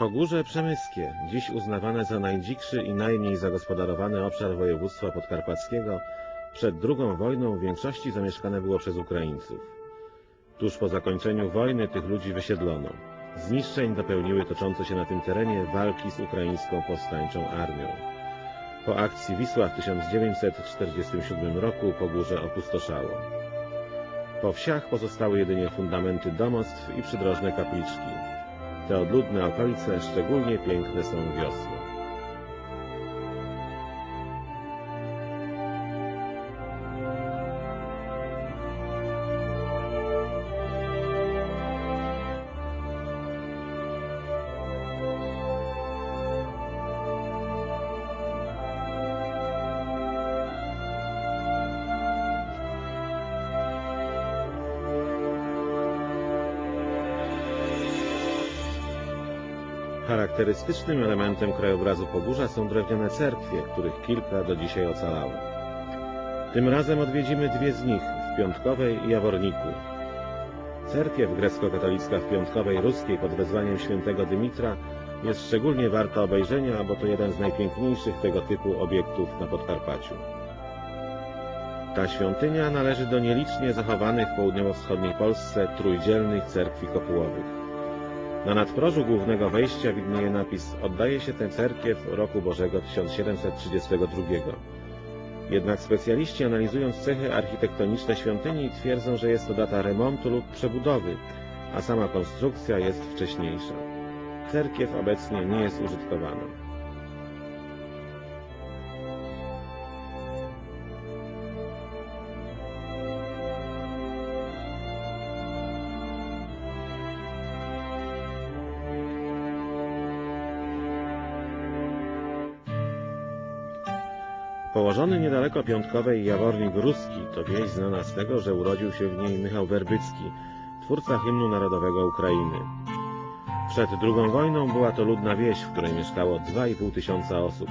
Pogórze Przemyskie, dziś uznawane za najdzikszy i najmniej zagospodarowany obszar województwa podkarpackiego, przed II wojną w większości zamieszkane było przez Ukraińców. Tuż po zakończeniu wojny tych ludzi wysiedlono. Zniszczeń dopełniły toczące się na tym terenie walki z ukraińską powstańczą armią. Po akcji Wisła w 1947 roku Pogórze opustoszało. Po wsiach pozostały jedynie fundamenty domostw i przydrożne kapliczki. Te odludne okolice szczególnie piękne są wiosną. Charakterystycznym elementem krajobrazu Pogórza są drewniane cerkwie, których kilka do dzisiaj ocalało. Tym razem odwiedzimy dwie z nich, w Piątkowej i Jaworniku. Cerkiew grecko-katolicka w Piątkowej Ruskiej pod wezwaniem świętego Dymitra jest szczególnie warta obejrzenia, bo to jeden z najpiękniejszych tego typu obiektów na Podkarpaciu. Ta świątynia należy do nielicznie zachowanych w południowo-wschodniej Polsce trójdzielnych cerkwi kopułowych. Na nadprożu głównego wejścia widnieje napis Oddaje się tę cerkiew roku Bożego 1732. Jednak specjaliści analizując cechy architektoniczne świątyni twierdzą, że jest to data remontu lub przebudowy, a sama konstrukcja jest wcześniejsza. Cerkiew obecnie nie jest użytkowana. Położony niedaleko Piątkowej Jawornik Ruski to wieś znana z tego, że urodził się w niej Michał Werbycki, twórca hymnu narodowego Ukrainy. Przed II wojną była to ludna wieś, w której mieszkało 2,5 tysiąca osób.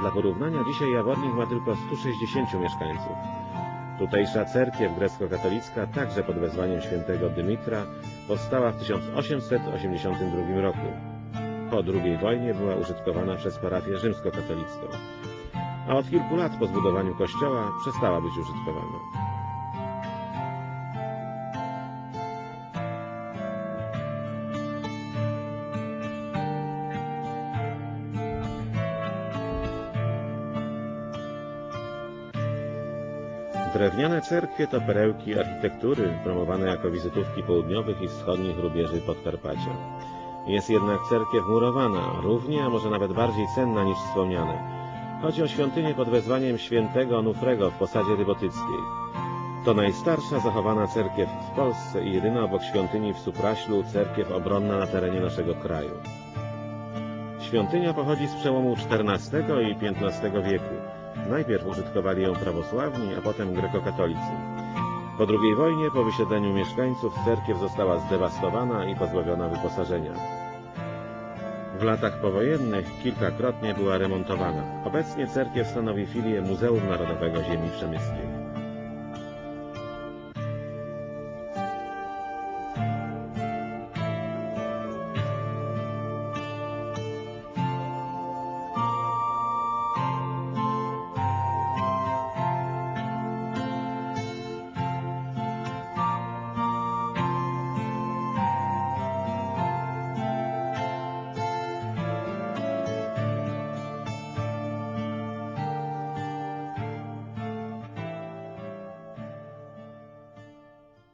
Dla porównania dzisiaj Jawornik ma tylko 160 mieszkańców. Tutejsza cerkiew grecko-katolicka, także pod wezwaniem świętego Dymitra, powstała w 1882 roku. Po II wojnie była użytkowana przez parafię rzymskokatolicką a od kilku lat po zbudowaniu kościoła przestała być użytkowana. Drewniane cerkwie to perełki architektury, promowane jako wizytówki południowych i wschodnich rubieży Podkarpacia. Jest jednak cerkiew murowana, równie, a może nawet bardziej cenna niż wspomniane. Chodzi o świątynię pod wezwaniem świętego Onufrego w posadzie rybotyckiej. To najstarsza zachowana cerkiew w Polsce i jedyna obok świątyni w Supraślu cerkiew obronna na terenie naszego kraju. Świątynia pochodzi z przełomu XIV i XV wieku. Najpierw użytkowali ją prawosławni, a potem grekokatolicy. Po II wojnie, po wysiedleniu mieszkańców, cerkiew została zdewastowana i pozbawiona wyposażenia. W latach powojennych kilkakrotnie była remontowana. Obecnie cerkiew stanowi filię Muzeum Narodowego Ziemi Przemyskiej.